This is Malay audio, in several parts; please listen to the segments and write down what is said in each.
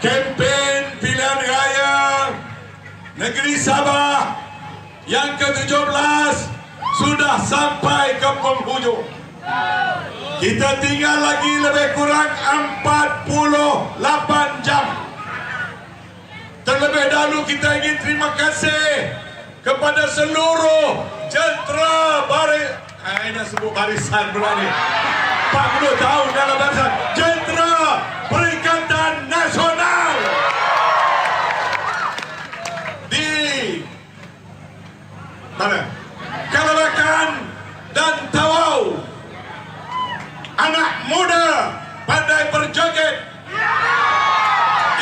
kempen pilihan raya negeri Sabah yang ke-17 sudah sampai ke penghujung. Kita tinggal lagi lebih kurang 48 jam. Terlebih dahulu kita ingin terima kasih kepada seluruh jentera baris Ah, ini nak sebut barisan pula ni 40 tahun dalam barisan jentera Perikatan Nasional di mana? Kalabakan dan Tawau. Anak muda pandai berjoget.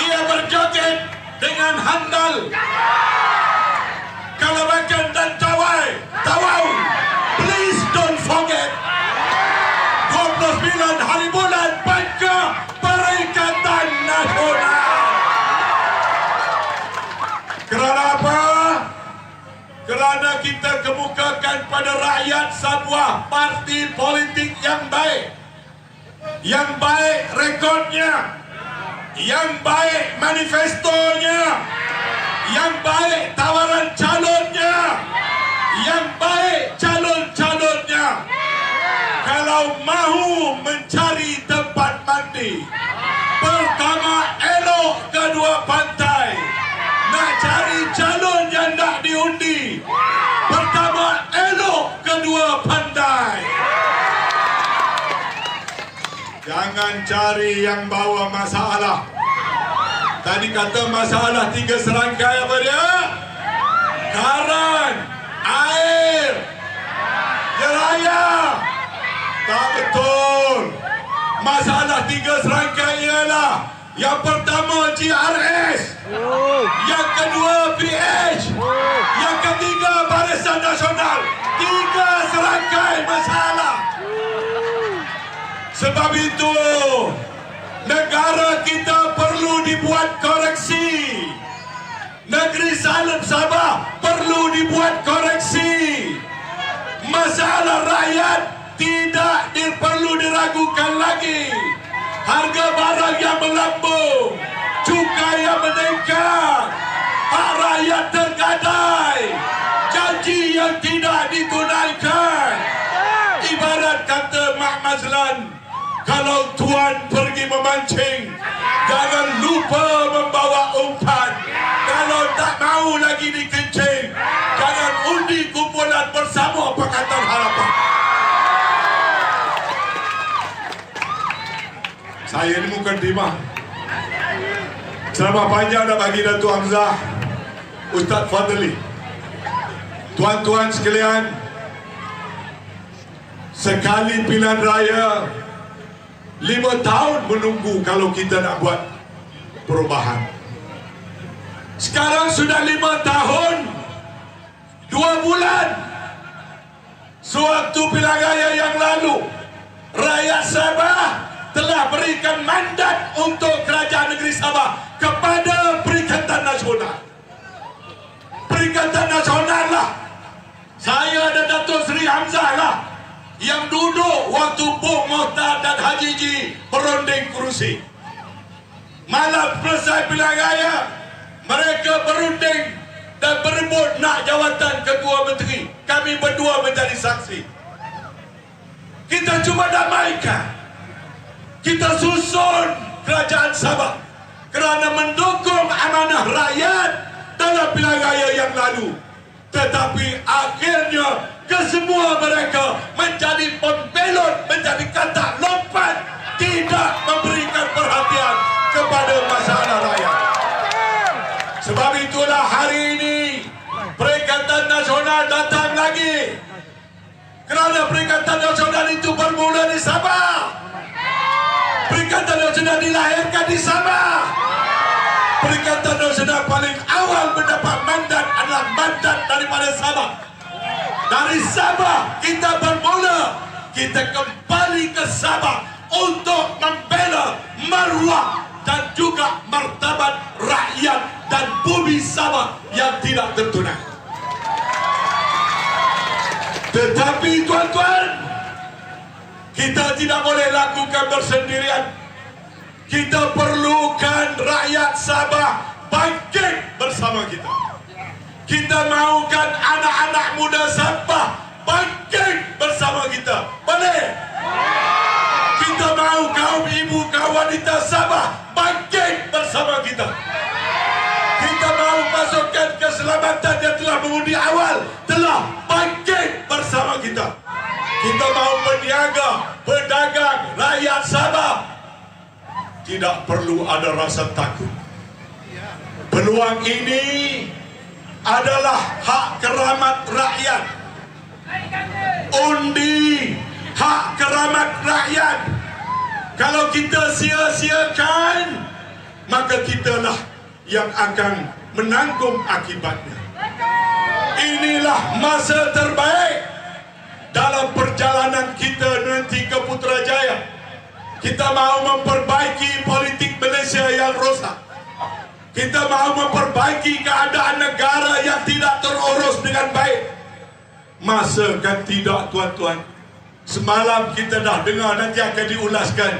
Ia berjoget dengan handal Kerana kita kemukakan pada rakyat sebuah parti politik yang baik. Yang baik rekodnya. Yang baik manifestonya Yang baik tawaran calonnya. Yang baik calon-calonnya. Kalau mahu mencari Jangan cari yang bawa masalah. Tadi kata masalah tiga serangkai apa dia? Karan Air Jeraya Tak betul. Masalah tiga serangkai ialah Yang pertama GRS Yang kedua PH Yang ketiga Barisan Nasional. Tiga serangkai masalah. Sebab itu Negara kita perlu dibuat koreksi. Negeri Salam Sabah perlu dibuat koreksi. Masalah rakyat tidak perlu diragukan lagi. Harga barang yang melambung Cukai yang meningkat Hak rakyat tergadai Janji yang tidak ditunaikan. Ibarat kata Mak Mazlan Kalau tuan pergi memancing Jangan lupa membawa umpan. Kalau tak mau lagi dikencing Jangan undi kumpulan bersama Pakatan Harapan. Saya ni bukan terima Selama panjang dah bagi Datuk Hamzah Ustaz Fadli. Tuan-tuan sekalian Sekali pilihan raya Lima tahun menunggu kalau kita nak buat perubahan Sekarang sudah lima tahun Dua bulan Sewaktu pilihan raya yang lalu Rakyat Sabah telah berikan mandat untuk kerajaan negeri Sabah kepada Perikatan Nasional. Perikatan Nasional lah. Saya dan Datuk Seri Hamzah lah yang duduk waktu Bok Mohtar dan Haji Ji berunding kerusi. Malam selesai pilihan raya, mereka berunding dan berebut nak jawatan Ketua Menteri. Kami berdua menjadi saksi. Kita cuba damaikan. Kita susun kerajaan Sabah kerana mendukung amanah rakyat dalam pilihan raya yang lalu. Tetapi akhirnya kesemua mereka menjadi pembelot, menjadi kata lompat, tidak memberikan perhatian kepada masalah rakyat. Sebab itulah hari ini Perikatan Nasional datang lagi. Kerana Perikatan Nasional itu bermula di Sabah. Perikatan Nasional dilahirkan di Sabah. Perikatan Nasional paling awal mendapat mandat adalah mandat daripada Sabah. Dari Sabah kita bermula Kita kembali ke Sabah Untuk membela maruah Dan juga martabat rakyat dan bumi Sabah Yang tidak tertunai Tetapi tuan-tuan Kita tidak boleh lakukan bersendirian. Kita perlukan rakyat Sabah Bangkit bersama kita. Kita mahukan anak-anak muda Sabah bangkit bersama kita. Boleh? Kita mahu kaum ibu, kaum wanita Sabah bangkit bersama kita. Kita mahu pasukan keselamatan yang telah mengundi awal telah bangkit bersama kita. Kita mahu peniaga, pedagang, rakyat Sabah tidak perlu ada rasa takut. Peluang ini adalah hak keramat rakyat. Undi hak keramat rakyat. Kalau kita sia-siakan, maka kitalah yang akan menanggung akibatnya. Inilah masa terbaik dalam perjalanan kita nanti ke Putrajaya. Kita mahu memperbaiki politik Malaysia yang rosak. Kita mahu memperbaiki keadaan negara yang tidak terurus dengan baik. Masa kan tidak tuan-tuan. Semalam kita dah dengar nanti akan diulaskan.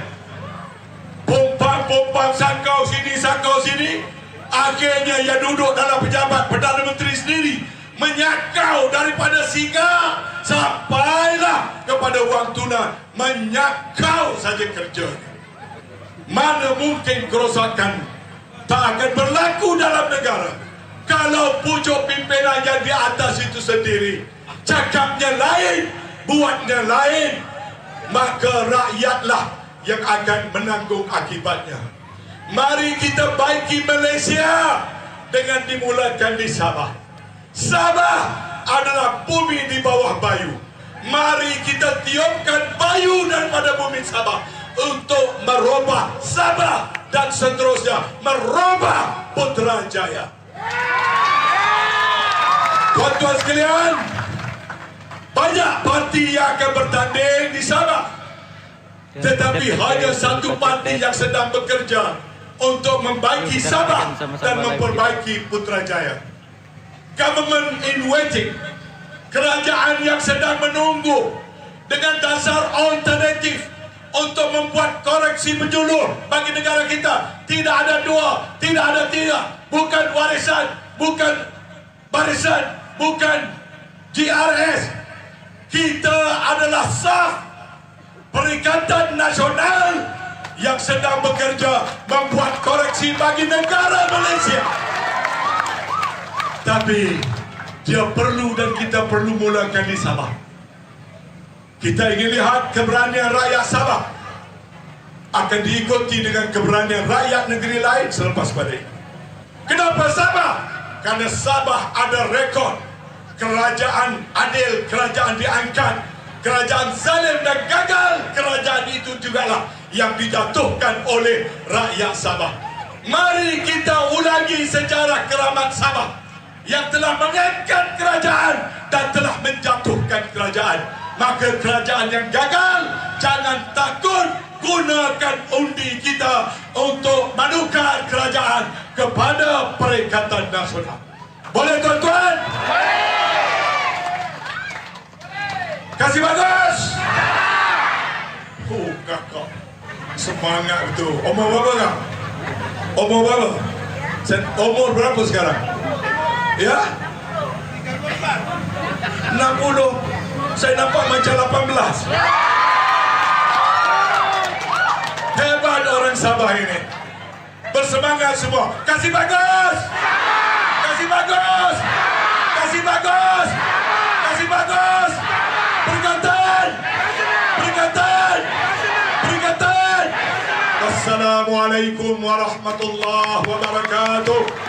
Pompang-pompang sakau sini, sakau sini. Akhirnya yang duduk dalam pejabat Perdana Menteri sendiri menyakau daripada singa sampailah kepada wang tunai menyakau saja kerjanya mana mungkin kerosakan tak akan berlaku dalam negara. Kalau pucuk pimpinan yang di atas itu sendiri cakapnya lain buatnya lain maka rakyatlah yang akan menanggung akibatnya. Mari kita baiki Malaysia dengan dimulakan di Sabah. Sabah adalah bumi di bawah bayu. Mari kita tiupkan bayu daripada bumi Sabah untuk merubah Sabah dan seterusnya merubah Putrajaya. Tuan-tuan sekalian, banyak parti yang akan bertanding di Sabah. Tetapi hanya satu parti yang sedang bekerja untuk membaiki Sabah dan memperbaiki Putrajaya. Government in waiting. Kerajaan yang sedang menunggu dengan dasar alternatif untuk membuat koreksi penjulur bagi negara kita. Tidak ada dua tidak ada tiga. Bukan warisan bukan barisan bukan GRS kita adalah sah Perikatan Nasional yang sedang bekerja membuat koreksi bagi negara Malaysia. Tapi dia perlu dan kita perlu mulakan di Sabah. Kita ingin lihat keberanian rakyat Sabah akan diikuti dengan keberanian rakyat negeri lain selepas pada ini. Kenapa Sabah? Karena Sabah ada rekod kerajaan adil, kerajaan diangkat, kerajaan zalim dan gagal. Kerajaan itu juga lah yang dijatuhkan oleh rakyat Sabah. Mari kita ulangi sejarah keramat Sabah yang telah mengangkat kerajaan dan telah menjatuhkan kerajaan. Maka kerajaan yang gagal, jangan takut gunakan undi kita untuk menukar kerajaan kepada Perikatan Nasional. Boleh tuan-tuan? Kasih bagus? Oh kakak, semangat betul. Umur berapa kak? Umur berapa? Umur berapa sekarang? Ya? 60 Saya nampak macam 18 Hebat orang Sabah ini. Bersemangat semua. Kasih bagus! Kasih bagus! Kasih bagus! Kasih bagus! Peringatan! Peringatan! Peringatan! Assalamualaikum warahmatullahi wabarakatuh